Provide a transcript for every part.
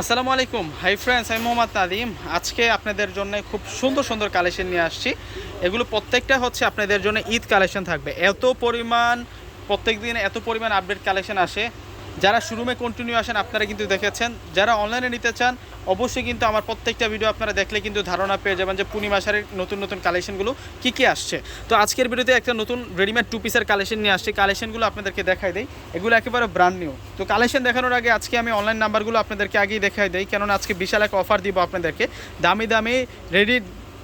আসসালামু আলাইকুম। Hi friends আমি মোহাম্মদ নাদিম আজকে আপনাদের জন্য খুব সুন্দর সুন্দর কালেকশন নিয়ে আসছি। এগুলো প্রত্যেকটা হচ্ছে আপনাদের জন্য ঈদ কালেকশন থাকবে। এত পরিমাণ প্রত্যেক দিন এত পরিমাণ আপডেট কালেকশন আসে। যারা শোরুমে কন্টিনিউ আসেন, আপনারা কিন্তু দেখেছেন। যারা অনলাইনে নিতে চান, অবশ্যই কিন্তু আমার প্রত্যেকটা ভিডিও আপনারা দেখলে কিন্তু ধারণা পেয়ে যাবেন যে পূর্ণিমা শাড়ির নতুন নতুন কালেকশনগুলো কী কী আসছে। তো আজকের ভিডিওতে একটা নতুন রেডিমেড টু পিসের কালেকশন নিয়ে আসছে। কালেকশনগুলো আপনাদেরকে দেখাই দেই। এগুলো একেবারে ব্র্যান্ড নিউ তো কালেকশন দেখানোর আগে আজকে আমি অনলাইন নাম্বারগুলো আপনাদেরকে আগেই দেখাই দেই। কেননা আজকে বিশাল এক অফার দিব আপনাদেরকে। দামি দামি রেডি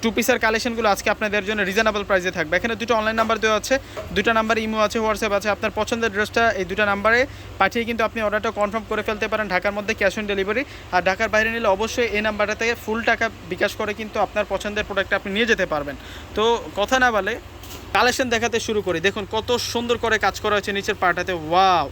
টু পিসের কালেকশনগুলো আজকে আপনাদের জন্য রিজনেবল প্রাইসে থাকবে। এখানে দুটো অনলাইন নাম্বার দেওয়া আছে, দুটো নাম্বার ইমো আছে হোয়াটসঅ্যাপ আছে। আপনার পছন্দের ড্রেসটা এই দুটো নাম্বারে পাঠিয়ে কিন্তু আপনি অর্ডারটা কনফার্ম করে ফেলতে পারেন ঢাকার মধ্যে ক্যাশ অন ডেলিভারি আর ঢাকার বাইরে নিলে অবশ্যই এই নাম্বারটাতে ফুল টাকা বিকাশ করে কিন্তু আপনার পছন্দের প্রোডাক্ট আপনি নিয়ে যেতে পারবেন। তো কথা না বলে কালেকশন দেখাতে শুরু করি। দেখুন কত সুন্দর করে কাজ করা হয়েছে নিচের পার্টাতে ওয়াও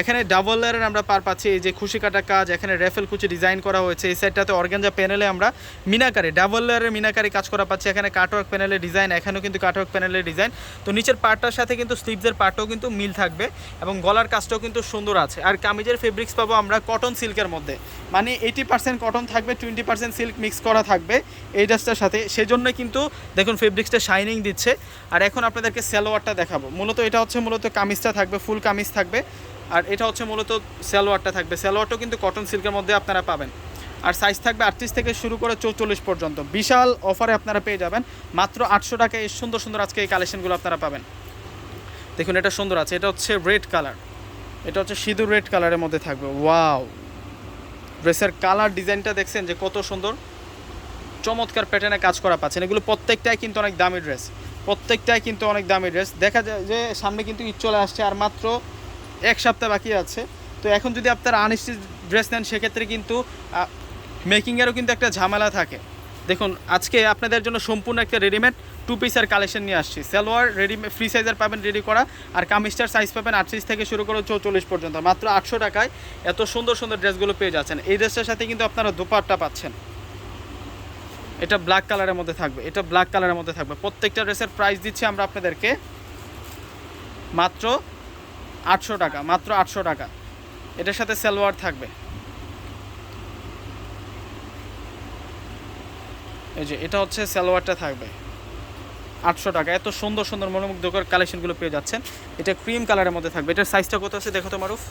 এখানে ডাবল লেয়ারের আমরা পার পাচ্ছি, এই যে খুশি কাটা কাজ, এখানে রেফেল কুচি ডিজাইন করা হয়েছে। এই সাইডটাতে অর্গানজা প্যানেলে আমরা মিনাকারি ডাবল লেয়ারের মিনাকারি কাজ করা পাচ্ছি। এখানে কাটওয়ার্ক প্যানেলের ডিজাইন এখানেও কিন্তু কাটওয়ার্ক প্যানেলের ডিজাইন তো নিচের পার্টটার সাথে কিন্তু স্লিভসের পার্টও কিন্তু মিল থাকবে এবং গলার কাজটাও কিন্তু সুন্দর আছে। আর কামিজের ফেব্রিক্স পাবো আমরা কটন সিল্কের মধ্যে। মানে এইটি পার্সেন্ট কটন থাকবে টোয়েন্টি পার্সেন্ট সিল্ক মিক্স করা থাকবে এই ড্রেসটার সাথে। সেজন্য কিন্তু দেখুন ফেব্রিক্সটা শাইনিং দিচ্ছে। আর এখন আপনাদেরকে সালোয়ারটা দেখাবো। মূলত এটা হচ্ছে মূলত কামিজটা থাকবে ফুল কামিজ থাকবে। আর এটা হচ্ছে মূলত সালোয়ারটা থাকবে। সালোয়ারটাও কিন্তু কটন সিল্কের মধ্যে আপনারা পাবেন। আর সাইজ থাকবে আটত্রিশ থেকে শুরু করে চৌচল্লিশ পর্যন্ত। বিশাল অফারে আপনারা পেয়ে যাবেন। মাত্র আটশো টাকায় এই সুন্দর সুন্দর আজকে এই কালেকশনগুলো আপনারা পাবেন। দেখুন, এটা সুন্দর আছে। এটা হচ্ছে রেড কালার এটা হচ্ছে সিঁদুর রেড কালারের মধ্যে থাকবে। ওয়াও ড্রেসের কালার ডিজাইনটা দেখছেন যে কত সুন্দর। চমৎকার প্যাটার্নে কাজ করা পাচ্ছেন। এগুলো প্রত্যেকটাই কিন্তু অনেক দামি ড্রেস প্রত্যেকটাই কিন্তু অনেক দামি ড্রেস দেখা যায় যে সামনে কিন্তু ঈদ চলে আসছে আর মাত্র এক সপ্তাহ বাকি আছে। তো এখন যদি আপনারা আনস্টিচ ড্রেস নেন, সেক্ষেত্রে কিন্তু মেকিংয়েরও কিন্তু একটা ঝামেলা থাকে। দেখুন, আজকে আপনাদের জন্য সম্পূর্ণ একটা রেডিমেড টু পিসের কালেকশন নিয়ে আসছি। সালোয়ার রেডিমেড ফ্রি সাইজের পাবেন রেডি করা, আর কামিজটার সাইজ পাবেন আটত্রিশ থেকে শুরু করে চৌচল্লিশ পর্যন্ত। মাত্র আটশো টাকায় এত সুন্দর সুন্দর ড্রেসগুলো পেয়ে যাচ্ছেন। এই ড্রেসটার সাথে কিন্তু আপনারা দুপাট্টা পাচ্ছেন। এটা ব্ল্যাক কালারের মধ্যে থাকবে। এটা ব্ল্যাক কালারের মধ্যে থাকবে। প্রত্যেকটা ড্রেসের প্রাইস দিচ্ছি আমরা আপনাদেরকে। মাত্র আটশো টাকা মাত্র আটশো টাকা। এটার সাথে সালোয়ার থাকবে। এই যে এটা হচ্ছে সালোয়ারটা থাকবে। আটশো টাকা এত সুন্দর সুন্দর মনোমুগ্ধকর কালেকশনগুলো পেয়ে যাচ্ছেন। এটা ক্রিম কালারের মধ্যে থাকবে। এটার সাইজটা কত আছে দেখো তো মারুফ?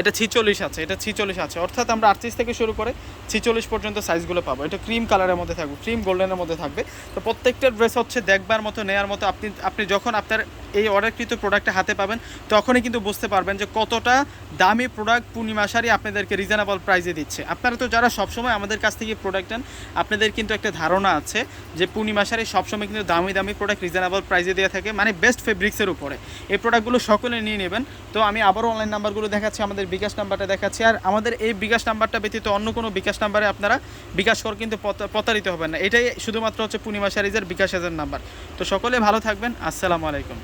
এটা ছিচল্লিশ আছে এটা ছিচল্লিশ আছে। অর্থাৎ আমরা আটত্রিশ থেকে শুরু করে ছিচল্লিশ পর্যন্ত সাইজগুলো পাবো। এটা ক্রিম কালারের মধ্যে থাকবে ক্রিম গোল্ডেনের মধ্যে থাকবে। তো প্রত্যেকটা ড্রেস হচ্ছে দেখবার মতো নেয়ার মতো। আপনি আপনি যখন আপনার এই অর্ডারকৃত প্রোডাক্টটা হাতে পাবেন, তখনই কিন্তু বুঝতে পারবেন যে কতটা দামি প্রোডাক্ট পূর্ণিমা শাড়ি আপনাদেরকে রিজনেবল প্রাইসে দিচ্ছে। আপনারা তো যারা সবসময় আমাদের কাছ থেকে প্রোডাক্ট নেন, আপনাদের কিন্তু একটা ধারণা আছে যে পূর্ণিমা শাড়ি সবসময় কিন্তু দামি দামি প্রোডাক্ট রিজনেবল প্রাইসে দিয়ে থাকে মানে বেস্ট ফেব্রিক্সের উপরে। এই প্রোডাক্টগুলো সকলে নিয়ে নেবেন। তো আমি আবারও অনলাইন নাম্বারগুলো দেখাচ্ছি, আমাদের বিকাশ নাম্বারটা দেখাচ্ছি। আর আমাদের এই বিকাশ নাম্বারটা ব্যতীত অন্য কোনো বিকাশ নাম্বারে আপনারা বিকাশ কর কিন্তু প্রতারিত হবেন না। এটাই শুধুমাত্র হচ্ছে পূর্ণিমা শাড়িজের বিকাশ হাজার নাম্বার তো সকলে ভালো থাকবেন। আসসালামু আলাইকুম।